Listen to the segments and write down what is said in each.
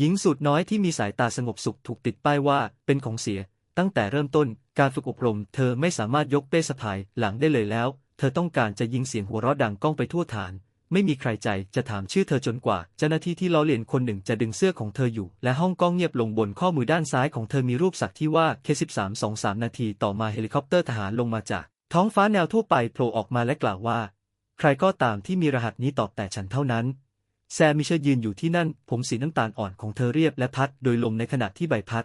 หญิงสุดน้อยที่มีสายตาสงบสุขถูกติดป้ายว่าเป็นของเสีย ตั้งแต่เริ่มต้นการฝึกอบรม เธอไม่สามารถยกเป้สะพายหลังได้เลยแล้ว เธอต้องการจะยิงเสียงหัวเราะดังก้องไปทั่วฐาน ไม่มีใครใจจะถามชื่อเธอจนกว่า เจ้าหน้าที่ที่ล้อเลียนคนหนึ่งจะดึงเสื้อของเธออยู่ และห้องกล้องเงียบลงบนข้อมือด้านซ้ายของเธอมีรูปสักที่ว่าเค13 23 นาทีต่อมาเฮลิคอปเตอร์ทหารลงมาจาก ท้องฟ้าแนวทั่วไปโผล่ออกมาและกล่าวว่า ใครก็ตามที่มีรหัสนี้ตอบแต่ฉันเท่านั้น แซมมิเชลยืนอยู่ที่นั่น ผมสีน้ำตาลอ่อนของเธอเรียบและพัดโดยลมในขณะที่ใบพัด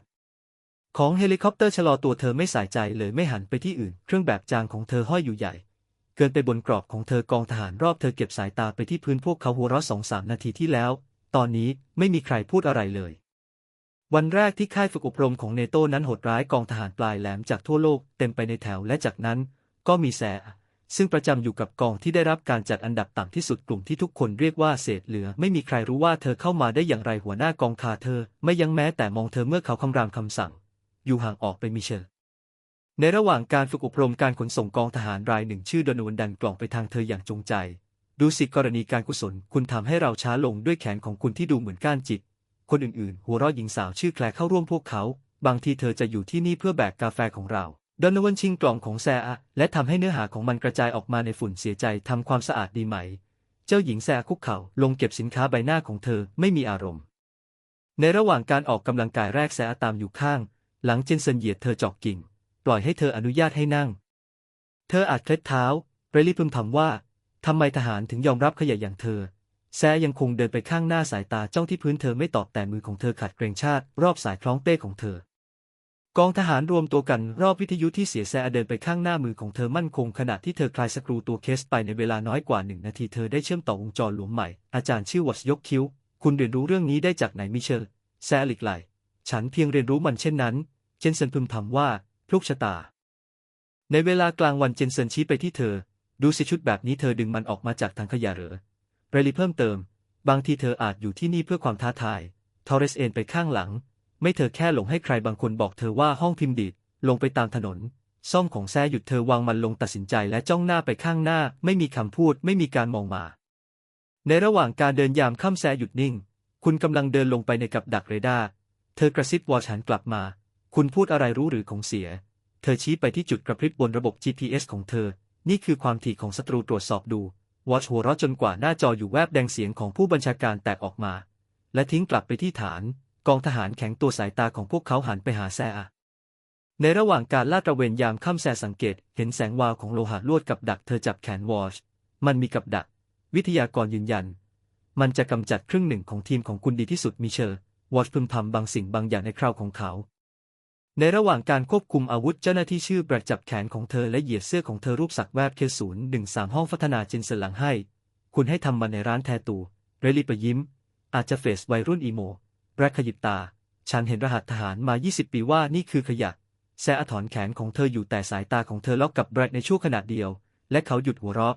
ของเฮลิคอปเตอร์ชะลอตัวเธอไม่สายใจเลยไม่หันไปที่อื่น เครื่องแบบจางของเธอห้อยอยู่ใหญ่ เกินไปบนกรอบของเธอกองทหารรอบเธอเก็บสายตาไปที่พื้นพวกเขาหัวเราะสองสามนาทีที่แล้ว ตอนนี้ไม่มีใครพูดอะไรเลย วันแรกที่ค่ายฝึกอบรมของเนโต้นั้นโหดร้ายกองทหารปลายแหลมจากทั่วโลกเต็มไปในแถวและจากนั้น ก็มีแซ ซึ่งประจำอยู่กับกองที่ได้รับการจัดอันดับต่ำที่สุดกลุ่มที่ทุกคนเรียกว่าเศษเหลือ ไม่มีใครรู้ว่าเธอเข้ามาได้อย่างไรหัวหน้ากองคาเธอ ไม่ยั้งแม้แต่มองเธอเมื่อเขาคำรามคำสั่ง อยู่ห่างออกไปมิเชลในระหว่างการฝึกอบรมการขนส่งกองทหารรายหนึ่งชื่อโดนวนดันกล่องไปทางเธออย่างจงใจ ดูสิกรณีการกุศล คุณทำให้เราช้าลงด้วยแขนของคุณที่ดูเหมือนก้านจิต คนอื่นๆ หัวเราะหญิงสาวชื่อแคลเข้าร่วมพวกเขา บางทีเธอจะอยู่ที่นี่เพื่อแบกกาแฟของเรา ดอนวันชิงกล่องของแซอะและทำให้เนื้อหาของมันกระจายออกมาในฝุ่นเสียใจทำความสะอาดดีไหม เจ้าหญิงแซคุกเข่าลงเก็บสินค้าใบหน้าของเธอไม่มีอารมณ์ ในระหว่างการออกกำลังกายแรกแซอะตามอยู่ข้าง หลังเจนเซนเหยียดเธอจอกกิ่ง ปล่อยให้เธออนุญาตให้นั่ง เธออาจเคล็ดเท้าเรลี่พึมพำว่าทำไมทหารถึงยอมรับขยะอย่างเธอ แซยังคงเดินไปข้างหน้าสายตาจ้องที่พื้นเธอไม่ตอบแต่มือของเธอขัดเกรงชาติ รอบสายคล้องเป้ของเธอ กองทหารรวมตัวกันรอบวิทยุที่เสียแซเดินไปข้างหน้ามือของเธอมั่นคงขณะที่เธอคลายสกรูตัวเคสไปในเวลาน้อยกว่าหนึ่งนาทีเธอได้เชื่อมต่อวงจรหลวมใหม่ อาจารย์ชื่อวัตยกคิ้ว คุณเรียนรู้เรื่องนี้ได้จากไหนมิเชล แซลิกไลฉันเพียงเรียนรู้มันเช่นนั้น เจนเซนพึมพำว่าพลุกชะตา ในเวลากลางวันเจนเซนชี้ไปที่เธอ ดูสิชุดแบบนี้เธอดึงมันออกมาจากทางขยะเหรอเรลีเพิ่มเติม บางทีเธออาจอยู่ที่นี่เพื่อความท้าทายทอร์เรสเอนไปข้างหลัง ไม่เธอแค่หลงให้ใครบางคนบอกเธอว่าห้องพิมพ์ดีดลงไปตามถนน ซ่อมของแซ่หยุดเธอวางมันลงตัดสินใจและจ้องหน้าไปข้างหน้า ไม่มีคำพูด ไม่มีการมองมา ในระหว่างการเดินยามค่ำแซ่หยุดนิ่ง คุณกำลังเดินลงไปในกับดักเรดาร์เธอกระซิบวอชันกลับมา คุณพูดอะไรรู้หรือของเสีย เธอชี้ไปที่จุดกระพริบบนระบบ GPS ของเธอ นี่คือความถี่ของศัตรูตรวจสอบดูวอชหัวเราะจนกว่าหน้าจออยู่แวบแดงเสียงของผู้บัญชาการแตกออกมา และทิ้งกลับไปที่ฐาน กองทหารแข็งตัวสายตาของพวกเขาหันไปหาแซอาในระหว่างการลาดตระเวนยามค่ำแสสังเกต เห็นแสงวาวของโลหะลวดกับดักเธอจับแขนวอช มันมีกับดัก วิทยากรยืนยัน มันจะกำจัดครึ่งหนึ่งของทีมของคุณดีที่สุดมิเชลวอชพึมพำบางสิ่งบางอย่างในคราวของเขา ในระหว่างการควบคุมอาวุธเจ้าหน้าที่ชื่อแบรดจับแขนของเธอและเหยียดเสื้อของเธอรูปสักแวบเคศูนย์หนึ่งสามห้องพัฒนาจินสลังให้ คุณให้ทำมันในร้านแทตูเรลิปยิ้ม อาจจะเฟสวัยรุ่นอีโม รดขยิบตา ฉันเห็นรหัสทหารมา 20 ปีว่านี่คือขยะ แซอถอนแขนของเธออยู่แต่สายตาของเธอล็อกกับแบรดในช่วงขณะเดียว และเขาหยุดหัวเราะ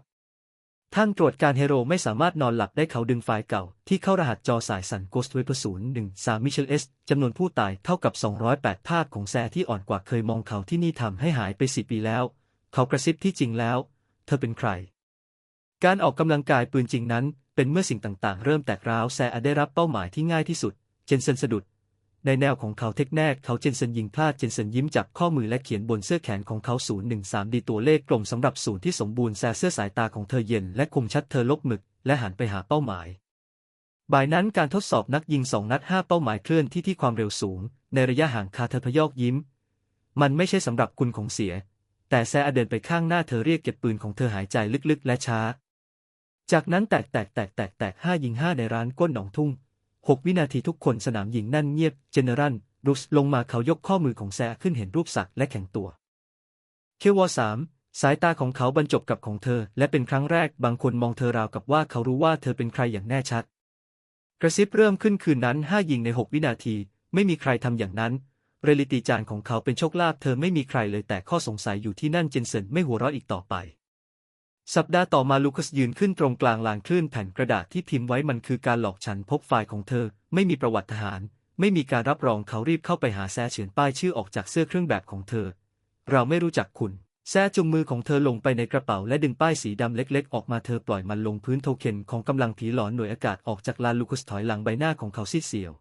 ท่านตรวจการเฮโร่ไม่สามารถนอนหลับได้เขาดึงไฟล์เก่า ที่เข้ารหัสจอสายสันโกสต์เวปศูนย์หนึ่งสามมิเชลเอสจำนวนผู้ตายเท่ากับ 208 ภาพของแซที่อ่อนกว่าเคยมองเขาที่นี่ทำให้หายไปสิปีแล้ว เขากระซิบที่จริงแล้ว เธอเป็นใคร การออกกำลังกายปืนจริงนั้น เป็นเมื่อสิ่งต่างๆ เริ่มแตกร้าวแซได้รับเป้าหมายที่ง่ายที่สุด เจนเซนสะดุด ในแนวของเขาเทคแนกเขาเจนเซนยิงพลาดเจนเซนยิ้มจับข้อมือและเขียนบนเสื้อแขนของเขา 013 ดีตัวเลขกลมสำหรับศูนย์ที่สมบูรณ์แซ่เสื้อสายตาของเธอเย็นและคมชัดเธอลบหมึก และหันไปหาเป้าหมาย บ่ายนั้นการทดสอบนักยิงสองนัดห้าเป้าหมายเคลื่อนที่ที่ความเร็วสูง ในระยะห่างคาเธอพยอกยิ้ม มันไม่ใช่สำหรับคุณของเสีย แต่แซ่เดินไปข้างหน้าเธอเรียกเก็บปืนของเธอหายใจลึกๆ และช้า จากนั้นแตกแตกแตกแตกแตกห้ายิงห้าในร้านก้นหนองทุ่ง หกวินาทีทุกคนสนามหญิงนั่นเงียบ เจเนอรัลรุสลงมาเขายกข้อมือของแซขึ้นเห็นรูปสักและแข็งตัว เควอสามสายตาของเขาบรรจบกับของเธอ และเป็นครั้งแรกบางคนมองเธอราวกับว่าเขารู้ว่าเธอเป็นใครอย่างแน่ชัด กระซิบเริ่มขึ้นคืนนั้นห้ายิงในหกวินาที ไม่มีใครทำอย่างนั้น เรลิติจานของเขาเป็นโชคลาภเธอไม่มีใครเลยแต่ข้อสงสัยอยู่ที่นั่นเจนเซนไม่หัวเราะอีกต่อไป สัปดาห์ต่อมาลูคัสยืนขึ้นตรงกลางลานคลื่นแผ่นกระดาษที่พิมพ์ไว้มันคือการหลอกฉันพบไฟล์ของเธอ ไม่มีประวัติทหาร ไม่มีการรับรองเขารีบเข้าไปหาแซเฉือนป้ายชื่อออกจากเสื้อเครื่องแบบของเธอ เราไม่รู้จักคุณ แซจุงมือของเธอลงไปในกระเป๋าและดึงป้ายสีดำเล็ก ๆ ออกมาเธอปล่อยมันลงพื้นโทเค็นของกำลังผีหลอนหน่วยอากาศออกจากลานลูคัสถอยหลังใบหน้าของเขาซีดเสียว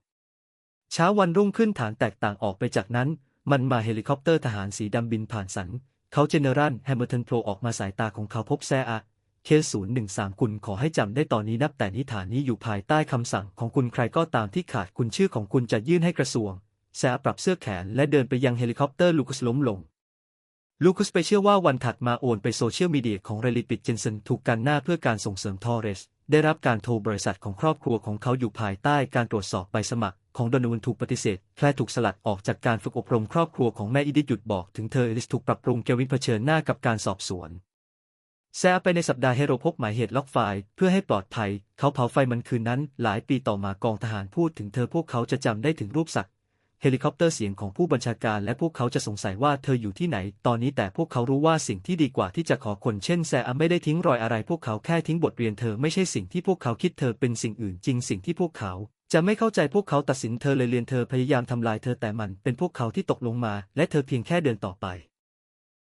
เช้าวันรุ่งขึ้นฐานแตกต่างออกไปจากนั้น มันมาเฮลิคอปเตอร์ทหารสีดำบินผ่านสัน เขาเจเนอรัลแฮมเบอร์ตันโผล่ออกมาสายตาของเขาพบแซอะเคศูนย์หนึ่งสามคุณขอให้จำได้ตอนนี้นับแต่นิฐานนี้อยู่ภายใต้คำสั่งของคุณใครก็ตามที่ขาดคุณชื่อของคุณจะยื่นให้กระทรวง แซะปรับเสื้อแขนและเดินไปยังเฮลิคอปเตอร์ลูคัสล้มลง ลูคัสไปเชื่อว่าวันถัดมาโอนไปโซเชียลมีเดียของเรลิปิดเจนเซนถูกกันหน้าเพื่อการส่งเสริมทอร์เรส ได้รับการโทรบริษัทของครอบครัวของเขาอยู่ภายใต้การตรวจสอบใบสมัคร ของดอนูนถูกปฏิเสธแคลถูกสลัดออกจากการฝึกอบรมครอบครัวของแม่อีดิทหยุดบอกถึงเธอเอลิสถูกปรับปรุงเกวินเผชิญหน้ากับการสอบสวนแซไปในสัปดาห์เฮโรพบหมายเหตุล็อกไฟเพื่อให้ปลอดภัย เขาเผาไฟมันคืนนั้น หลายปีต่อมากองทหารพูดถึงเธอพวกเขาจะจำได้ถึงรูปสัก เฮลิคอปเตอร์เสียงของผู้บัญชาการและพวกเขาจะสงสัยว่าเธออยู่ที่ไหน ตอนนี้แต่พวกเขารู้ว่าสิ่งที่ดีกว่าที่จะขอคนเช่นแซมไม่ได้ทิ้งรอยอะไร พวกเขาแค่ทิ้งบทเรียนเธอไม่ใช่สิ่งที่พวกเขาคิดเธอเป็นสิ่งอื่นจริงสิ่งที่พวกเขาจะไม่เข้าใจพวกเขาตัดสินเธอเลยเรียนเธอพยายามทำลายเธอแต่มันเป็นพวกเขาที่ตกลงมา และเธอเพียงแค่เดินต่อไป